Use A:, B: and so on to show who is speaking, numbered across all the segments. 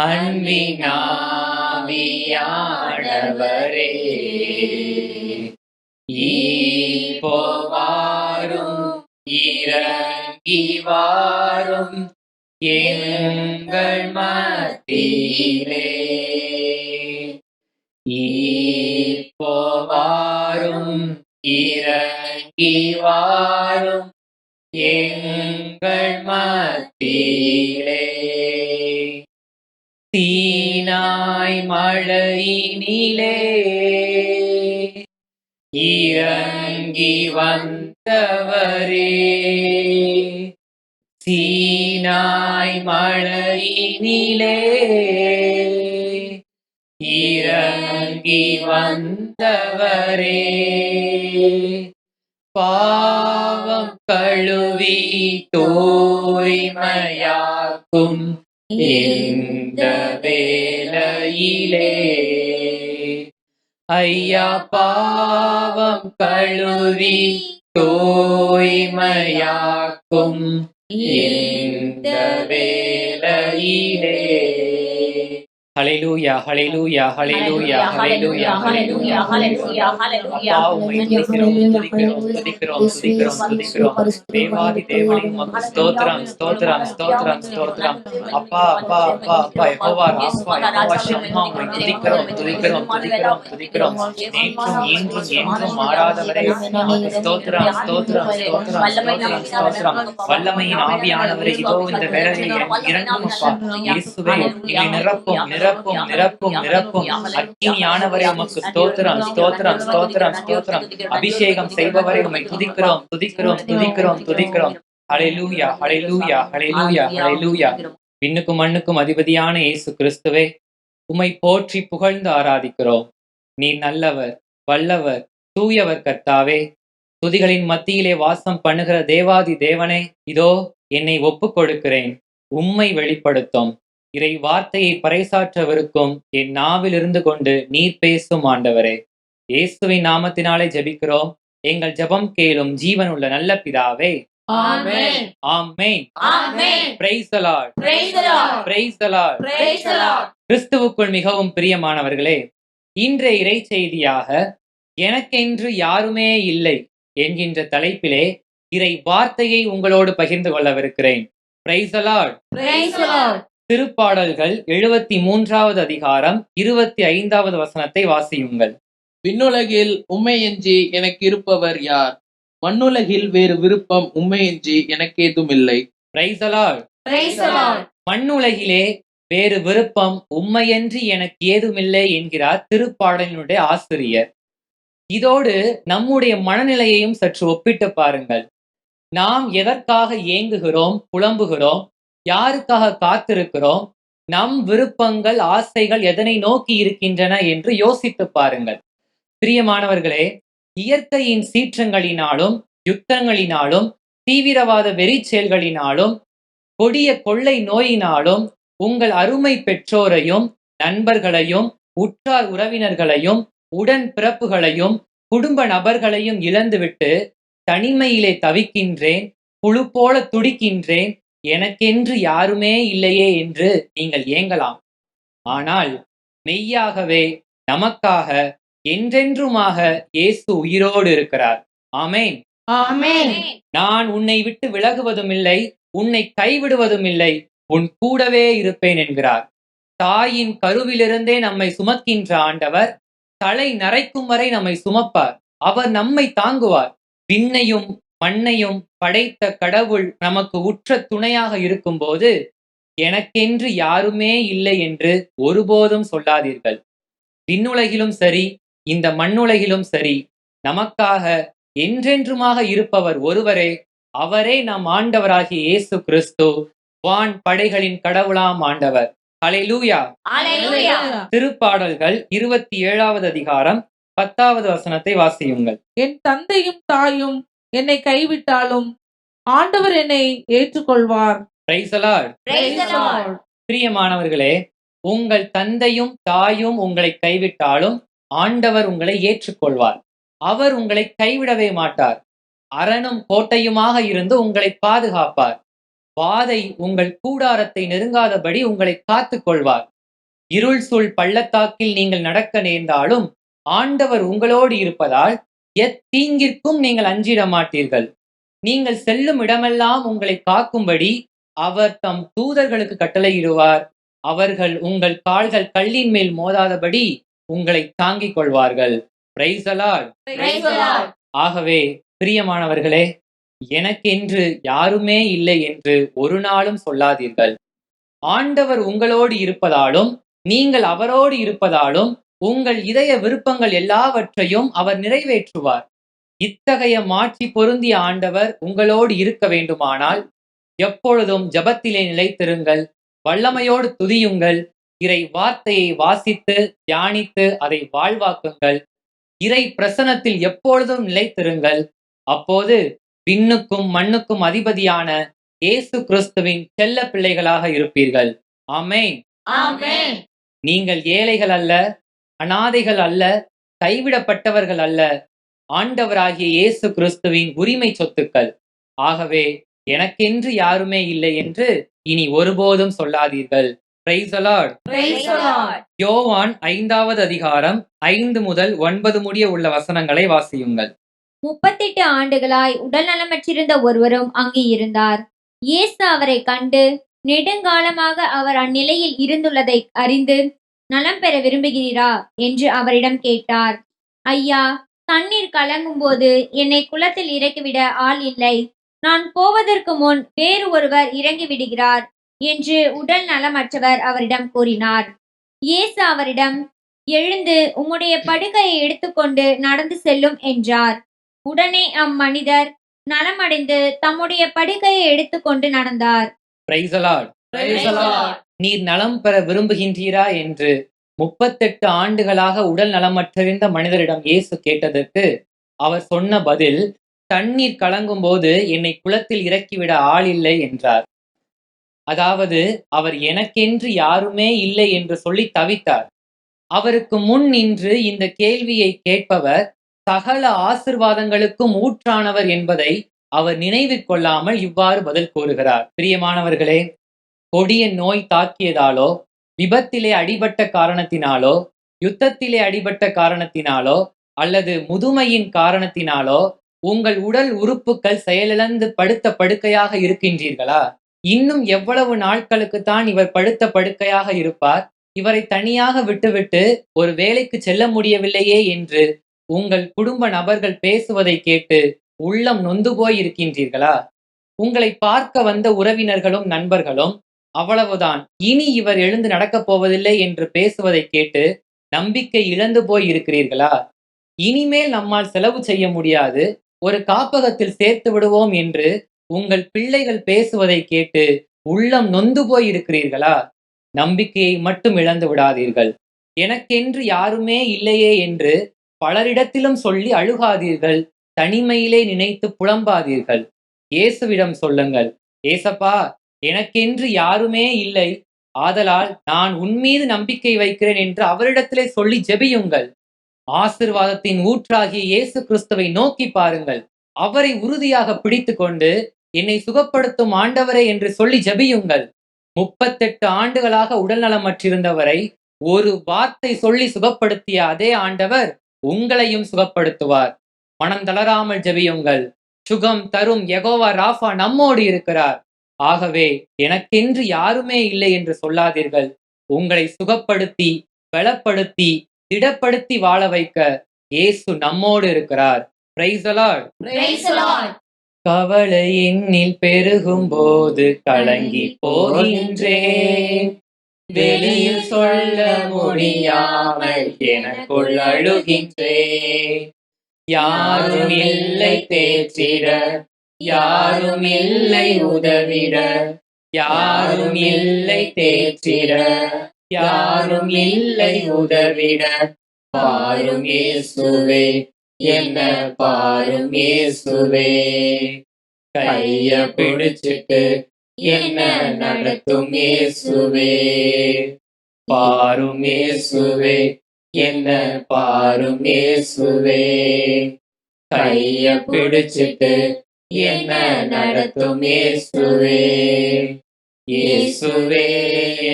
A: அன்பினாவியானவரே. ஈப்போவாரும் இறங்கி வாரும் எங்கள் மத்தியிலே. ஈப்போவாரும் இறங்கி வாரும் எங்கள் மத்தியிலே. தீனாய் மழையினிலே. இறங்கி வந்தவரே. சீனாய் மழையினிலே. இறங்கி வந்தவரே. ஐயா பாவம் கழுவி தூய்மையாக்கும் இந்த வேலையிலே ஹalleluya ஹalleluya ஹalleluya ஹalleluya ஹalleluya
B: ஹalleluya
A: அப்பா உம்மை துதிக்கிறோம் துதிக்கிறோம் துதிக்கிறோம் துதிக்கிறோம் துதிக்கிறோம் தேவாதி தேவனே உமக்கு ஸ்தோத்திரம் ஸ்தோத்திரம் ஸ்தோத்திரம் ஸ்தோத்திரம் அப்பா அப்பா அப்பா அப்பா யெகோவா ராப்பா யெகோவா ஷம்மா உம்மை துதிக்கிறோம் துதிக்கிறோம் துதிக்கிறோம் துதிக்கிறோம் நேற்றும் இன்றும் என்றும் மாறாதவரே ஸ்தோத்திரம் ஸ்தோத்திரம் ஸ்தோத்திரம் ஸ்தோத்திரம் வல்லமையின் ஆவியானவரே இதோ இந்த வேளையில் இறங்கும் அப்பா. இயேசுவே நிரப்பும் நிரப்பும் நிரப்பும் நிரப்பும் அக்கினியானவரே உமக்கு ஸ்தோத்திரம் ஸ்தோத்திரம் ஸ்தோத்திரம் ஸ்தோத்திரம். அபிஷேகம் செய்பவரை உம்மை துதிக்கிறோம் துதிக்கிறோம் துதிக்கிறோம் துதிக்கிறோம். ஹalleluya ஹalleluya ஹalleluya ஹalleluya. விண்ணுக்கும் மண்ணுக்கும் அதிபதியான இயேசு கிறிஸ்துவே உம்மை போற்றி புகழ்ந்து ஆராதிக்கிறோம். நீ நல்லவர் வல்லவர் தூயவர் கர்த்தாவே துதிகளின் மத்தியிலே வாசம் பண்ணுகிற தேவாதி தேவனே இதோ என்னை ஒப்புக் கொடுக்கிறேன் உம்மை வெளிப்படுத்தும். இறை வார்த்தையை பறைசாற்றவிருக்கும் என் நாவில் இருந்து கொண்டு நீர் பேசும் ஆண்டவரே. இயேசுவின் நாமத்தினாலே ஜெபிக்கிறோம். எங்கள் ஜெபம் கேளும் ஜீவனுள்ள நல்ல பிதாவே. கிறிஸ்துவுக்குள் மிகவும் பிரியமானவர்களே இன்றைய இறை செய்தியாக எனக்கென்று யாருமே இல்லை என்கின்ற தலைப்பிலே இறை வார்த்தையை உங்களோடு பகிர்ந்து கொள்ளவிருக்கிறேன். பிரைஸ் திருப்பாடல்கள் எழுபத்தி மூன்றாவது அதிகாரம் இருபத்தி ஐந்தாவது வசனத்தை வாசியுங்கள்.
C: விண்ணுலகில் உம்மையன்றி எனக்கு இருப்பவர் யார்? மண்ணுலகில் வேறு விருப்பம்
A: Lord.
B: Praise the lord.
A: மண்ணுலகிலே வேறு விருப்பம் உம்மையன்றி எனக்கு ஏதுமில்லை என்கிறார் திருப்பாடலினுடைய ஆசிரியர். இதோடு நம்முடைய மனநிலையையும் சற்று ஒப்பிட்டு பாருங்கள். நாம் எதற்காக ஏங்குகிறோம் புலம்புகிறோம் யாருக்காக காத்திருக்கிறோம்? நம் விருப்பங்கள் ஆசைகள் எதனை நோக்கி இருக்கின்றன என்று யோசித்து பாருங்கள். பிரியமானவர்களே இயற்கையின் சீற்றங்களினாலும் யுத்தங்களினாலும் தீவிரவாத வெறி செயல்களினாலும் கொடிய கொள்ளை நோயினாலும் உங்கள் அருமை பெற்றோரையும் நண்பர்களையும் உற்றார் உறவினர்களையும் உடன் பிறப்புகளையும் குடும்ப நபர்களையும் இழந்துவிட்டு தனிமையிலே தவிக்கின்றேன் புழு போல துடிக்கின்றேன் எனக்கென்று யாருமே இல்லையே என்று நீங்கள் ஏங்கலாம். ஆனால் மெய்யாகவே நமக்காக என்றென்றுமாக இயேசு உயிரோடு இருக்கிறார். ஆமென்.
B: ஆமென்.
A: நான் உன்னை விட்டு விலகுவதும் இல்லை உன்னை கைவிடுவதும் இல்லை உன் கூடவே இருப்பேன் என்கிறார். தாயின் கருவிலிருந்தே நம்மை சுமக்கின்ற ஆண்டவர் தலை நரைக்கும் வரை நம்மை சுமப்பார். அவர் நம்மை தாங்குவார். விண்ணையும் மண்ணையும் படைத்த கடவுள் நமக்கு உற்ற துணையாக இருக்கும்போது எனக்கென்று யாருமே இல்லை என்று ஒருபோதும் சொல்லாதீர்கள். விண்ணுலகிலும் சரி இந்த மண்ணுலகிலும் சரி நமக்காக என்றென்றுமாக இருப்பவர் ஒருவரே அவரே நம் ஆண்டவராகிய இயேசு கிறிஸ்து வான் படைகளின் கடவுளாம் ஆண்டவர். ஹalleluya. திருப்பாடல்கள் இருபத்தி ஏழாவது அதிகாரம் பத்தாவது வசனத்தை வாசியுங்கள்.
D: என் தந்தையும் தாயும் என்னை கைவிட்டாலும் ஆண்டவர் என்னை ஏற்றுக்கொள்வார்.
A: Praise the Lord.
B: praise the lord.
A: பிரியமானவர்களே உங்கள் தந்தையும் தாயும் உங்களை கைவிட்டாலும் ஆண்டவர் உங்களை ஏற்றுக்கொள்வார். அவர் உங்களை கைவிடவே மாட்டார். அரணும் கோட்டையுமாக இருந்து உங்களை பாதுகாப்பார். வாதை உங்கள் கூடாரத்தை நெருங்காதபடி உங்களை காத்துக் கொள்வார் இருள் சூழ் பள்ளத்தாக்கில் நீங்கள் நடக்க நேர்ந்தாலும் ஆண்டவர் உங்களோடு இருப்பதால் எத்தீங்கிற்கும் நீங்கள் அஞ்சிட மாட்டீர்கள். நீங்கள் செல்லும் இடமெல்லாம் உங்களை காக்கும்படி அவர் தம் தூதர்களுக்கு கட்டளையிடுவார். அவர்கள் உங்கள் கால்கள் கல்லின் மேல் மோதாதபடி உங்களை தாங்கிக் கொள்வார்கள். ஆகவே பிரியமானவர்களே எனக்கென்று யாருமே இல்லை என்று ஒரு நாளும் சொல்லாதீர்கள். ஆண்டவர் உங்களோடு இருப்பதாலும் நீங்கள் அவரோடு இருப்பதாலும் உங்கள் இதய விருப்பங்கள் எல்லாவற்றையும் அவர் நிறைவேற்றுவார். இத்தகைய மாட்சி பொருந்திய ஆண்டவர் உங்களோடு இருக்க வேண்டுமானால் எப்பொழுதும் ஜெபத்திலே நிலைத்திருங்கள் வல்லமையோடு துதியுங்கள் இறை வார்த்தையை வாசித்து தியானித்து அதை வாழ்வாக்குங்கள் இறை பிரசனத்தில் எப்பொழுதும் நிலைத்திருங்கள். அப்போது விண்ணுக்கும் மண்ணுக்கும் அதிபதியான இயேசு கிறிஸ்துவின் செல்ல பிள்ளைகளாக இருப்பீர்கள்.
B: Amen.
A: நீங்கள் ஏழைகள் அல்ல அனாதைகள் அல்ல கைவிடப்பட்டவர்கள் அல்ல. ஆண்டவராகிய இயேசு கிறிஸ்துவின் உரிமை சொத்துக்கள். ஆகவே எனக்கென்று யாருமே இல்லை என்று இனி ஒருபோதும் சொல்லாதீர்கள். Praise the Lord.
B: Praise the Lord.
A: யோவான் ஐந்தாவது அதிகாரம் ஐந்து முதல் ஒன்பது முடிய உள்ள வசனங்களை வாசியுங்கள்.
E: முப்பத்தெட்டு ஆண்டுகளாய் உடல் நலமற்றிருந்த ஒருவரும் அங்கு இருந்தார். இயேசு அவரை கண்டு நெடுங்காலமாக அவர் அந்நிலையில் இருந்துள்ளதை அறிந்து நலம் பெற விரும்புகிறீரா? என்று அவரிடம் கேட்டார். ஐயா தண்ணீர் கலங்கும் போது என்னை குளத்தில் இறக்கிவிட ஆள் இல்லை. நான் போவதற்கு முன் வேறு ஒருவர் இறங்கி விடுகிறார் என்று உடல் நலமற்றவர் அவரிடம் கூறினார். இயேசு அவரிடம் எழுந்து உம்முடைய படுகையை எடுத்துக்கொண்டு நடந்து செல்லும் என்றார். உடனே அம்மனிதர் நலமடைந்து தம்முடைய படுகையை எடுத்துக்கொண்டு நடந்தார்.
A: நீர் நலம் பெற விரும்புகின்றீரா என்று முப்பத்தெட்டு ஆண்டுகளாக உடல் நலமற்றிருந்த மனிதரிடம் இயேசு கேட்டதற்கு அவர் சொன்ன பதில் தண்ணீர் கலங்கும் போது என்னை குளத்தில் இறக்கிவிட ஆள் இல்லை என்றார். அதாவது அவர் எனக்கென்று யாருமே இல்லை என்று சொல்லி தவித்தார். அவருக்கு முன் நின்று இந்த கேள்வியை கேட்பவர் சகல ஆசிர்வாதங்களுக்கும் ஊற்றானவர் என்பதை அவர் நினைவில் கொள்ளாமல் இவ்வாறு பதில் கூறுகிறார். பிரியமானவர்களே கொடிய நோய் தாக்கியதாலோ விபத்திலே அடிபட்ட காரணத்தினாலோ யுத்தத்திலே அடிபட்ட காரணத்தினாலோ அல்லது முதுமையின் காரணத்தினாலோ உங்கள் உடல் உறுப்புகள் செயலிழந்து படுத்த படுக்கையாக இருக்கின்றீர்களா? இன்னும் எவ்வளவு நாட்களுக்கு தான் இவர் படுத்த படுக்கையாக இருப்பார்? இவரை தனியாக விட்டுவிட்டு ஒரு வேலைக்கு செல்ல முடியவில்லையே என்று உங்கள் குடும்ப நபர்கள் பேசுவதை கேட்டு உள்ளம் நொந்து போய் இருக்கின்றீர்களா உங்களை பார்க்க வந்த உறவினர்களும் நண்பர்களும் அவ்வளவுதான். இனி இவர் எழுந்து நடக்கப் போவதில்லை என்று பேசுவதை கேட்டு நம்பிக்கை இழந்து போய் இருக்கிறீர்களா? இனிமேல் நம்மால் செலவு செய்ய முடியாது. ஒரு காப்பகத்தில் சேர்த்து விடுவோம் என்று உங்கள் பிள்ளைகள் பேசுவதை கேட்டு உள்ளம் நொந்து போய் இருக்கிறீர்களா? நம்பிக்கையை மட்டும் இழந்து விடாதீர்கள். எனக்கென்று யாருமே இல்லையே என்று பலரிடத்திலும் சொல்லி அழுகாதீர்கள். தனிமையிலே நினைத்து புலம்பாதீர்கள். இயேசுவிடம் சொல்லுங்கள் ஏசப்பா எனக்கென்று யாருமே இல்லை. ஆதலால் நான் உன்மீது நம்பிக்கை வைக்கிறேன் என்று அவரிடத்திலே சொல்லி ஜெபியுங்கள். ஆசிர்வாதத்தின் ஊற்றாகிய இயேசு கிறிஸ்துவை நோக்கி பாருங்கள். அவரை உறுதியாக பிடித்து கொண்டு என்னை சுகப்படுத்தும் ஆண்டவரே என்று சொல்லி ஜெபியுங்கள். முப்பத்தெட்டு ஆண்டுகளாக உடல்நலமற்றிருந்தவரை ஒரு வார்த்தை சொல்லி சுகப்படுத்திய அதே ஆண்டவர் உங்களையும் சுகப்படுத்துவார். மனம் தளராமல் ஜெபியுங்கள். சுகம் தரும் எகோவா ராஃபா நம்மோடு இருக்கிறார். ஆகவே எனக்கென்று யாருமே இல்லை என்று சொல்லாதீர்கள். உங்களை சுகப்படுத்தி பலப்படுத்தி திடப்படுத்தி வாழ வைக்க இயேசு நம்மோடு இருக்கிறார். கவலை எண்ணில் பெருகும் போது கலங்கி போகின்றேன். வெளியில் சொல்ல முடியாமல் எனக்குள் அழுகின்றேன். யாரும் இல்லை தேற்றிட யாரும் இல்லை உதவிட யாரும் இல்லை தேற்றிட யாரும் இல்லை உதவிட. பாரும் இயேசுவே என்ன பாரும் இயேசுவே. கைய பிடிச்சிட்டு என்ன நடத்தும் இயேசுவே. பாரும் இயேசுவே என்ன பாரும் இயேசுவே. கைய பிடிச்சிட்டு என்ன நடத்தும் இயேசுவே இயேசுவே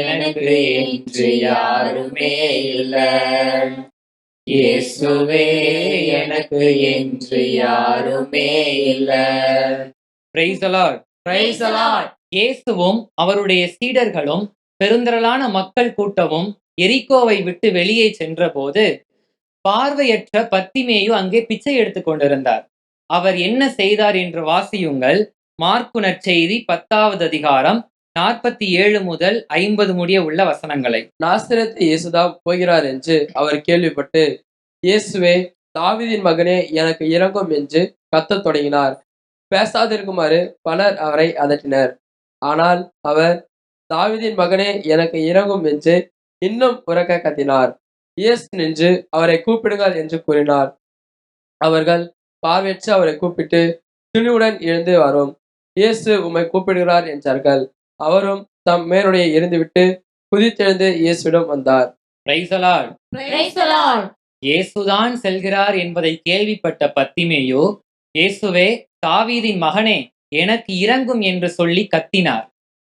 A: எனக்கு என்று யாருமே இல்ல இயேசுவே எனக்கு என்று யாருமே இல்ல Lord.
B: Praise the Lord.
A: இயேசுவும் அவருடைய சீடர்களும் பெருந்திரளான மக்கள் கூட்டமும் எரிக்கோவை விட்டு வெளியே சென்றபோது பார்வையற்ற பத்திமேயு அங்கே பிச்சை எடுத்துக் கொண்டிருந்தார் அவர் என்ன செய்தார் என்று வாசியுங்கள். மார்க்கு நற்செய்தி பத்தாவது அதிகாரம் நாற்பத்தி ஏழு முதல் ஐம்பது முடிய உள்ள வசனங்களை.
F: நாசிரத்தை இயேசுதா போகிறார் என்று அவர் கேள்விப்பட்டு இயேசுவே தாவிதின் மகனே எனக்கு இறங்கும் என்று கத்தத் தொடங்கினார். பேசாதிருக்குமாறு பலர் அவரை அதட்டினர். ஆனால் அவர் தாவிதின் மகனே எனக்கு இறங்கும் என்று இன்னும் உறக்க கத்தினார். இயேசு நின்று அவரை கூப்பிடுங்கள் என்று கூறினார். அவர்கள் பார்வையற்று அவரை கூப்பிட்டு துணிவுடன் எழுந்து வரும். இயேசு உம்மை கூப்பிடுகிறார் என்றார்கள். அவரும் தம் மேலுடைய இருந்துவிட்டு குதித்தெழுந்து இயேசுவிடம் வந்தார்.
A: இயேசுதான் செல்கிறார் என்பதை கேள்விப்பட்ட பத்திமேயு இயேசுவே தாவீதின் மகனே எனக்கு இறங்கும் என்று சொல்லி கத்தினார்.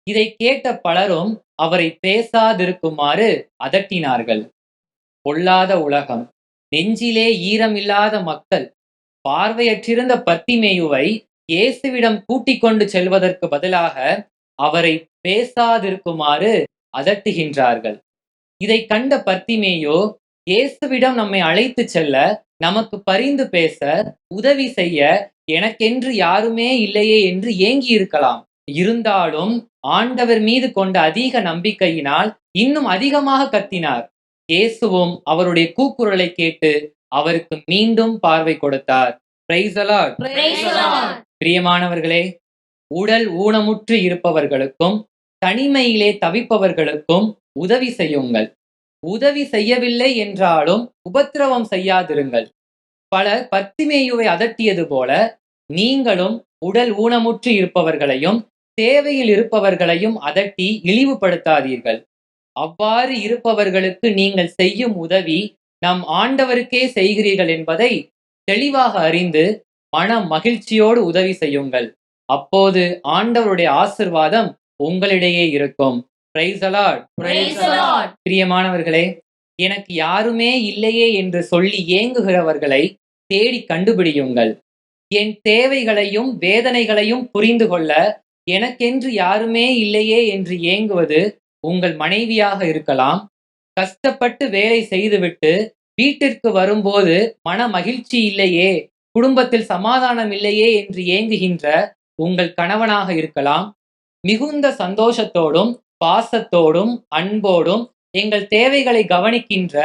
A: இதை கேட்ட பலரும் அவரை பேசாதிருக்குமாறு அதட்டினார்கள். பொல்லாத உலகம். நெஞ்சிலே ஈரமில்லாத மக்கள் பார்வையற்றிருந்த பத்திமேயுவை இயேசுவிடம் கூட்டிக் கொண்டு செல்வதற்கு பதிலாக அவரை பேசாதிருக்குமாறு அதட்டுகின்றார்கள். இதை கண்ட பத்திமேயோ இயேசுவிடம் நம்மை அழைத்து செல்ல நமக்கு பரிந்து பேச உதவி செய்ய எனக்கென்று யாருமே இல்லையே என்று ஏங்கி இருக்கலாம் இருந்தாலும் ஆண்டவர் மீது கொண்ட அதிக நம்பிக்கையினால் இன்னும் அதிகமாக கத்தினார். இயேசுவும் அவருடைய கூக்குரலை கேட்டு அவருக்கு மீண்டும் பார்வை கொடுத்தார். பிரியமானவர்களே உடல் ஊனமுற்று இருப்பவர்களுக்கும் தனிமையிலே தவிப்பவர்களுக்கும் உதவி செய்யுங்கள். உதவி செய்யவில்லை என்றாலும் உபத்திரவம் செய்யாதிருங்கள். பலர் பத்திமேயுவை அதட்டியது போல நீங்களும் உடல் ஊனமுற்று இருப்பவர்களையும் தேவையில் இருப்பவர்களையும் அதட்டி இழிவுபடுத்தாதீர்கள். அவ்வாறு இருப்பவர்களுக்கு நீங்கள் செய்யும் உதவி நம் ஆண்டவருக்கே செய்கிறீர்கள் என்பதை தெளிவாக அறிந்து மன மகிழ்ச்சியோடு உதவி செய்யுங்கள் அப்போது ஆண்டவருடைய ஆசிர்வாதம் உங்களிடையே இருக்கும் Praise the Lord.
B: Praise the Lord.
A: பிரியமானவர்களே எனக்கு யாருமே இல்லையே என்று சொல்லி ஏங்குகிறவர்களை தேடி கண்டுபிடியுங்கள் என் தேவைகளையும் வேதனைகளையும் புரிந்து கொள்ள எனக்கென்று யாருமே இல்லையே என்று ஏங்குவது உங்கள் மனைவியாக இருக்கலாம் கஷ்டப்பட்டு வேலை செய்துவிட்டு வீட்டிற்கு வரும்போது மன மகிழ்ச்சி இல்லையே குடும்பத்தில் சமாதானம் இல்லையே என்று ஏங்குகின்ற உங்கள் கணவனாக இருக்கலாம். மிகுந்த சந்தோஷத்தோடும் பாசத்தோடும் அன்போடும் எங்கள் தேவைகளை கவனிக்கின்ற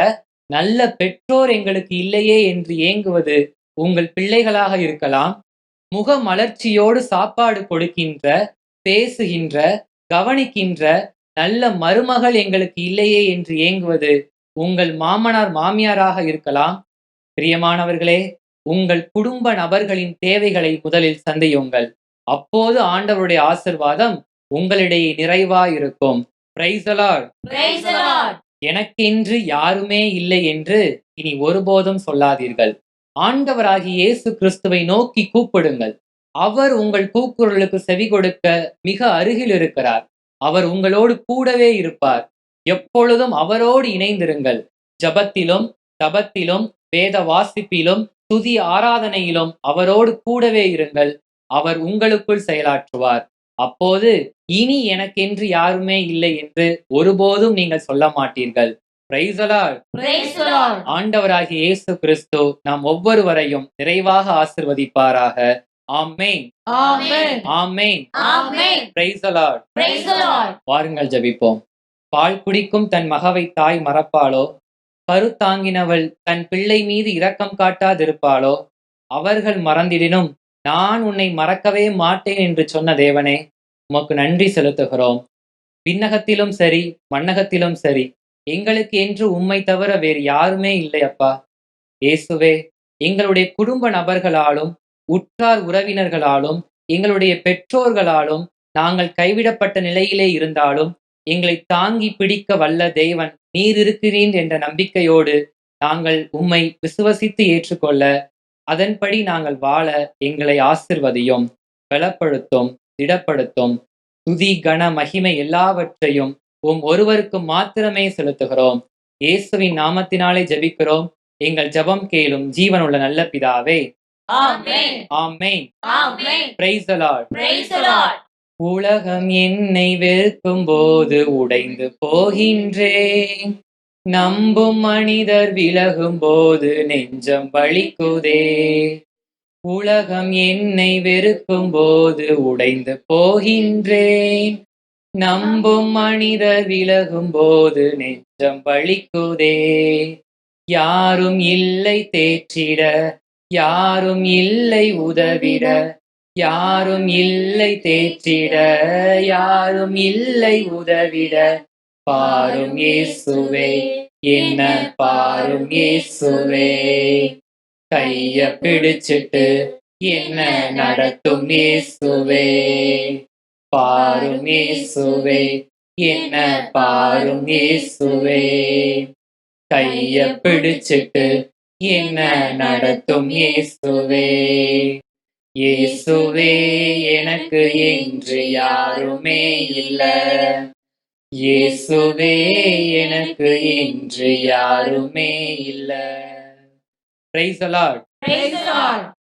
A: நல்ல பெற்றோர் எங்களுக்கு இல்லையே என்று ஏங்குவது உங்கள் பிள்ளைகளாக இருக்கலாம். முக மலர்ச்சியோடு சாப்பாடு கொடுக்கின்ற பேசுகின்ற கவனிக்கின்ற நல்ல மருமகள் எங்களுக்கு இல்லையே என்று ஏங்குவது உங்கள் மாமனார் மாமியாராக இருக்கலாம். பிரியமானவர்களே உங்கள் குடும்ப நபர்களின் தேவைகளை முதலில் சந்தையுங்கள். அப்போது ஆண்டவருடைய ஆசிர்வாதம் உங்களிடையே நிறைவாயிருக்கும். Praise the Lord.
B: Praise the Lord.
A: எனக்கென்று யாருமே இல்லை என்று இனி ஒருபோதும் சொல்லாதீர்கள். ஆண்டவராகிய இயேசு கிறிஸ்துவை நோக்கி கூப்பிடுங்கள். அவர் உங்கள் கூக்குரலுக்கு செவி கொடுக்க மிக அருகில் இருக்கிறார். அவர் உங்களோடு கூடவே இருப்பார். எப்பொழுதும் அவரோடு இணைந்திருங்கள். ஜபத்திலும் தபத்திலும் வேத வாசிப்பிலும் துதி ஆராதனையிலும் அவரோடு கூடவே இருங்கள். அவர் உங்களுக்குள் செயலாற்றுவார். அப்போது இனி எனக்கென்று யாருமே இல்லை என்று ஒருபோதும் நீங்கள் சொல்ல மாட்டீர்கள். ஆண்டவராகிய இயேசு கிறிஸ்து நாம் ஒவ்வொருவரையும் நிறைவாக ஆசிர்வதிப்பாராக. வாருங்கள் ஜெபிப்போம். பால் குடிக்கும் தன் மகவை தாய் மறப்பாளோ? கருத்தாங்கினவள் தன் பிள்ளை மீது இரக்கம் காட்டாதிருப்பாளோ? அவர்கள் மறந்திடினும் நான் உன்னை மறக்கவே மாட்டேன் என்று சொன்ன தேவனே உமக்கு நன்றி செலுத்துகிறோம். விண்ணகத்திலும் சரி மண்ணகத்திலும் சரி எங்களுக்கு என்று உம்மை தவிர வேறு யாருமே இல்லை அப்பா. இயேசுவே எங்களுடைய குடும்ப நபர்களாலும் உற்றார் உறவினர்களாலும் எங்களுடைய பெற்றோர்களாலும் நாங்கள் கைவிடப்பட்ட நிலையிலே இருந்தாலும் எங்களை தாங்கி பிடிக்க வல்ல தேவன் நீர் இருக்கிறீர் என்ற நம்பிக்கையோடு நாங்கள் உம்மை விசுவசித்து ஏற்றுக்கொள்ள அதன்படி நாங்கள் வாழ எங்களை ஆசிர்வதியும் பலப்படுத்தும் திடப்படுத்தும். துதி கன மகிமை எல்லாவற்றையும் உம் ஒருவருக்கு மாத்திரமே செலுத்துகிறோம். இயேசுவின் நாமத்தினாலே ஜெபிக்கிறோம். எங்கள் ஜெபம் கேளும் ஜீவனுள்ள நல்ல பிதாவே. உலகம் என்னை வெறுக்கும் போது உடைந்து போகின்றேன் நம்பும் மனிதர் விலகும் போது நெஞ்சம் வலிக்குதே. உலகம் என்னை வெறுக்கும் போது உடைந்து போகின்றேன் நம்பும் மனிதர் விலகும் போது நெஞ்சம் வலிக்குதே. யாரும் இல்லை தேற்றிட யாரும் இல்லை உதவிட யாரும் இல்லை தேற்றிட யாரும் இல்லை உதவிட. பாரும் இயேசுவே என்ன பாரும் இயேசுவே. கைய பிடிச்சிட்டு என்ன நடத்தும் இயேசுவே. பாரும் இயேசுவே என்ன பாரும் இயேசுவே. கைய பிடிச்சிட்டு என்ன நடத்தும் இயேசுவே? இயேசுவே எனக்கு என்று யாருமே இல்ல. இயேசுவே எனக்கு என்று யாருமே இல்ல. Price the